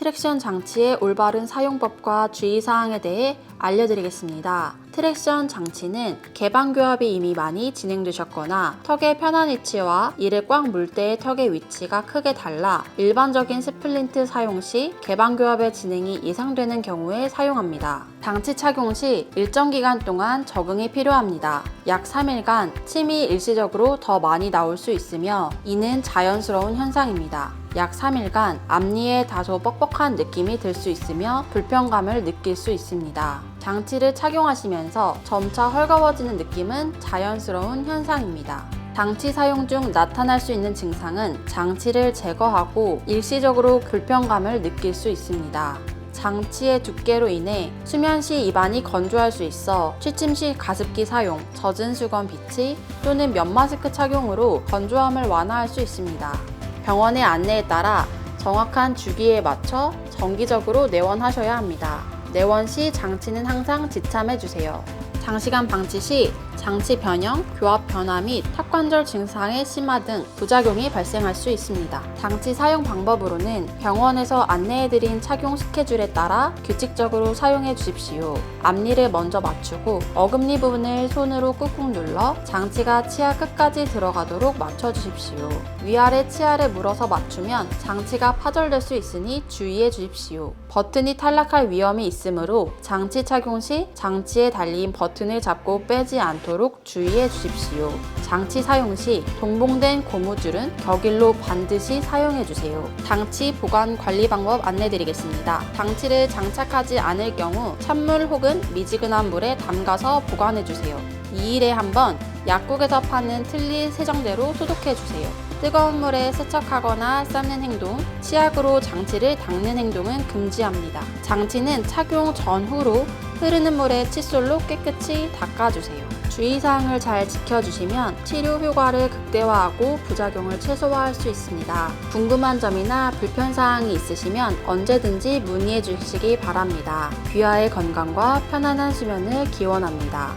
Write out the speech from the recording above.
트랙션 장치의 올바른 사용법과 주의사항에 대해 알려드리겠습니다. 트랙션 장치는 개방 교합이 이미 많이 진행되셨거나 턱의 편한 위치와 이를 꽉 물 때의 턱의 위치가 크게 달라 일반적인 스플린트 사용 시 개방 교합의 진행이 예상되는 경우에 사용합니다. 장치 착용 시 일정 기간 동안 적응이 필요합니다. 약 3일간 침이 일시적으로 더 많이 나올 수 있으며 이는 자연스러운 현상입니다. 약 3일간 앞니에 다소 뻑뻑한 느낌이 들 수 있으며 불편감을 느낄 수 있습니다. 장치를 착용하시면서 점차 헐거워지는 느낌은 자연스러운 현상입니다. 장치 사용 중 나타날 수 있는 증상은 장치를 제거하고 일시적으로 불편감을 느낄 수 있습니다. 장치의 두께로 인해 수면 시 입안이 건조할 수 있어 취침 시 가습기 사용, 젖은 수건 비치 또는 면 마스크 착용으로 건조함을 완화할 수 있습니다. 병원의 안내에 따라 정확한 주기에 맞춰 정기적으로 내원하셔야 합니다. 내원 시 장치는 항상 지참해 주세요. 장시간 방치 시 장치 변형, 교합 변화 및 턱관절 증상의 심화 등 부작용이 발생할 수 있습니다. 장치 사용 방법으로는 병원에서 안내해드린 착용 스케줄에 따라 규칙적으로 사용해 주십시오. 앞니를 먼저 맞추고 어금니 부분을 손으로 꾹꾹 눌러 장치가 치아 끝까지 들어가도록 맞춰 주십시오. 위아래 치아를 물어서 맞추면 장치가 파절될 수 있으니 주의해 주십시오. 버튼이 탈락할 위험이 있으므로 장치 착용 시 장치에 달린 버튼을 잡고 빼지 않도록 주의해 주십시오. 장치 사용 시 동봉된 고무줄은 격일로 반드시 사용해 주세요. 장치 보관 관리 방법 안내 드리겠습니다. 장치를 장착하지 않을 경우 찬물 혹은 미지근한 물에 담가서 보관해 주세요. 2일에 한 번 약국에서 파는 틀니 세정제로 소독해 주세요. 뜨거운 물에 세척하거나 삶는 행동, 치약으로 장치를 닦는 행동은 금지합니다. 장치는 착용 전후로 흐르는 물에 칫솔로 깨끗이 닦아주세요. 주의사항을 잘 지켜주시면 치료 효과를 극대화하고 부작용을 최소화할 수 있습니다. 궁금한 점이나 불편사항이 있으시면 언제든지 문의해 주시기 바랍니다. 귀하의 건강과 편안한 수면을 기원합니다.